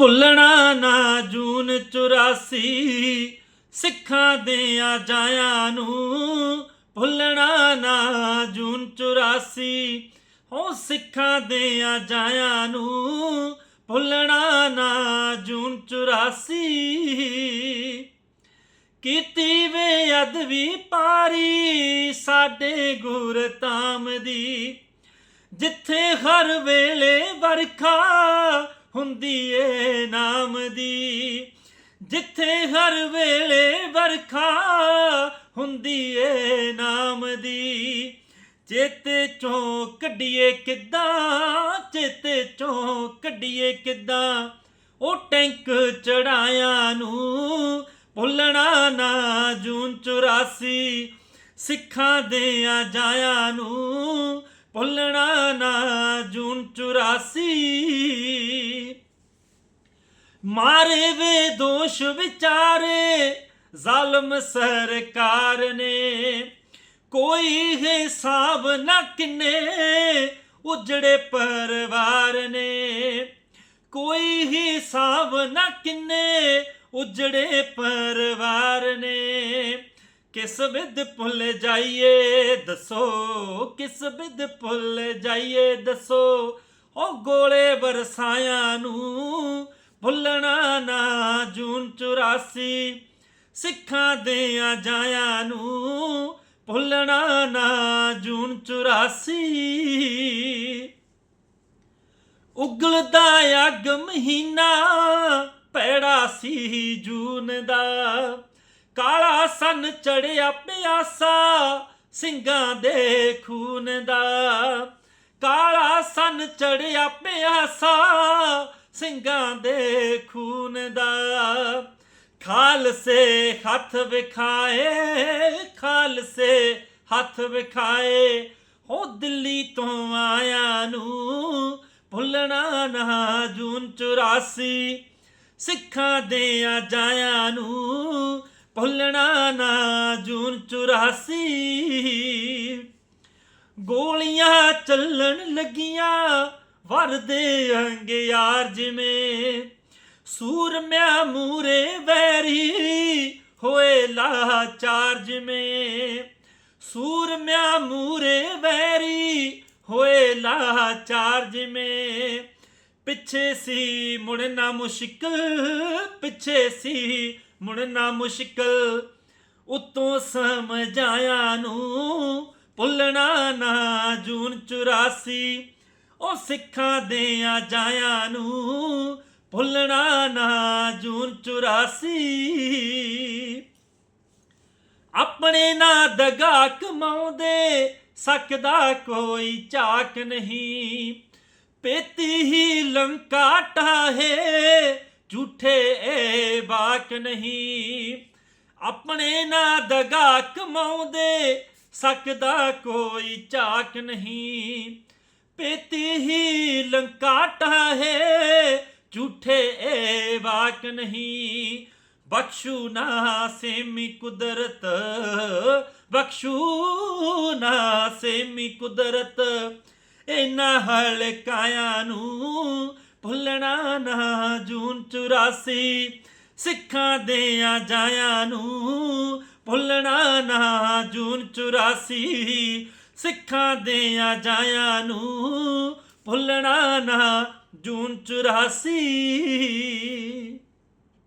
ਭੁੱਲਣਾ ਨਾ ਜੂਨ 84 ਸਿੱਖਾਂ ਦੇ ਆ ਜਾਇਆਂ ਨੂੰ ਭੁੱਲਣਾ ਨਾ ਜੂਨ 84 ਹੋ ਸਿੱਖਾਂ ਦੇ ਆ ਜਾਇਆਂ ਨੂੰ ਭੁੱਲਣਾ ਨਾ ਜੂਨ 84 ਕੀਤੀ ਵੇ ਅਦਵੀ ਪਾਰੀ ਸਾਡੇ ਗੁਰਤਾਮ ਦੀ, ਜਿੱਥੇ ਹਰ ਵੇਲੇ ਵਰਖਾ ਹੁੰਦੀ ਏ ਨਾਮ ਦੀ। ਜਿੱਥੇ ਹਰ ਵੇਲੇ ਵਰਖਾ ਹੁੰਦੀ ਏ ਨਾਮ ਦੀ। ਚੇਤੇ ਚੋਂ ਕੱਢੀਏ ਕਿੱਦਾਂ, ਚੇਤੇ ਚੋਂ ਕੱਢੀਏ ਕਿੱਦਾਂ। ਉਹ ਟੈਂਕ ਚੜਾਇਆ ਨੂੰ ਭੁੱਲਣਾ ਨਾ ਜੂਨ 84 ਸਿੱਖਾਂ ਦੇ ਆ ਜਾਇਆ ਨੂੰ ਭੁੱਲਣਾ ਨਾ ਜੂਨ 84 ਮਾਰੇ ਵੇ ਦੋਸ਼ ਵਿਚਾਰੇ, ਜ਼ਾਲਮ ਸਰਕਾਰ ਨੇ। ਕੋਈ ਹਿਸਾਬ ਨਾ ਕਿੰਨੇ, ਉਜੜੇ ਪਰਿਵਾਰ ਨੇ। ਕੋਈ ਹਿਸਾਬ ਨਾ ਕਿੰਨੇ, ਉਜੜੇ ਪਰਿਵਾਰ ਨੇ। ਕਿਸ ਵਿਦ ਭੁੱਲ ਜਾਈਏ, ਦੱਸੋ, ਕਿਸ ਵਿਦ ਭੁੱਲ ਜਾਈਏ, ਦੱਸੋ। ਉਹ ਗੋਲੇ ਬਰਸਾਇਆਂ ਨੂੰ ਭੁੱਲਣਾ ਨਾ, ਜੂਨ 84 ਸਿੱਖਾਂ ਦੇ ਆ ਜਾਇਆਂ ਨੂੰ ਭੁੱਲਣਾ ਨਾ, ਜੂਨ 84 ਉਗਲਦਾ ਅੱਗ ਮਹੀਨਾ ਪੈੜਾ ਸੀ ਜੂਨ ਦਾ। ਕਾਲਾ ਸੰਨ ਚੜਿਆ ਪਿਆਸਾ, ਸਿੰਘਾਂ ਦੇ ਖੂਨ ਦਾ। ਕਾਲਾ ਸੰਨ ਚੜਿਆ ਪਿਆਸਾ, ਸਿੰਘਾਂ ਦੇ ਖੂਨ ਦਾ। ਖਾਲਸੇ ਹੱਥ ਵਿਖਾਏ, ਖਾਲਸੇ ਹੱਥ ਵਿਖਾਏ, ਹੋ ਦਿੱਲੀ ਤੋਂ ਆਇਆ ਨੂੰ ਭੁੱਲਣਾ ਨਾ ਜੂਨ 84 ਸਿੱਖਾਂ ਦੇ ਆ ਜਾਇਆ ਨੂੰ ਭੁੱਲਣਾ ਨਾ ਜੂਨ 84 ਗੋਲੀਆਂ ਚੱਲਣ ਲੱਗੀਆਂ, ਵਰਦੇ ਅੰਗਿਆਰ ਜਿਵੇਂ। ਸੂਰਮਿਆਂ ਮੂਰੇ ਵੈਰੀ ਹੋਏ ਲਾਚਾਰ ਜਿਵੇਂ। ਸੂਰਮਿਆਂ ਮੂਰੇ ਵੈਰੀ ਹੋਏ ਲਾਚਾਰ ਜਿਵੇਂ। ਪਿੱਛੇ ਸੀ ਮੁੜਨਾ ਮੁਸ਼ਕਿਲ, ਪਿੱਛੇ ਸੀ ਮੁੜਨਾ ਮੁਸ਼ਕਲ, ਉਤੋਂ ਸਮਝਾਇਆ ਨੂੰ ਭੁੱਲਣਾ ਨਾ, ਜੂਨ 84 ਉਹ ਸਿੱਖਾਂ ਦੇ ਆ ਜਾਇਆਂ ਨੂੰ ਭੁੱਲਣਾ ਨਾ, ਜੂਨ 84 ਆਪਣੇ ਨਾ ਦਗਾ ਕਮਾਉਂਦੇ, ਸਕਦਾ ਕੋਈ ਝਾਕ ਨਹੀਂ। ਪੇਤੀ ਹੀ ਲੰਕਾ ਟਾਹੇ ਝੂਠੇ ਏ ਬਾਕ ਨਹੀਂ। ਆਪਣੇ ਨਾ ਦਗਾ ਕਮਾਉਂਦੇ, ਸਕਦਾ ਕੋਈ ਝਾਕ ਨਹੀਂ। ਪੇਤੀ ਹੀ ਲੰਕਾ ਟਾਹੇ, ਝੂਠੇ ਏ ਬਾਕ ਨਹੀਂ। ਬਖਸ਼ੂ ਨਾ ਸੇਮੀ ਕੁਦਰਤ, ਬਖਸ਼ੂ ਨਾ ਸੇਮੀ ਕੁਦਰਤ। ਇਨਾ ਹਲਕਾਇਆ ਨੂੰ ਭੁੱਲਣਾ ਨਾ, ਜੂਨ 84 ਸਿੱਖਾਂ ਦੇ ਆ ਜਾਇਆਂ ਨੂੰ। ਭੁੱਲਣਾ ਨਾ, ਜੂਨ 84 ਸਿੱਖਾਂ ਦੇ ਆ ਜਾਇਆਂ ਨੂੰ। ਭੁੱਲਣਾ ਨਾ, ਜੂਨ 84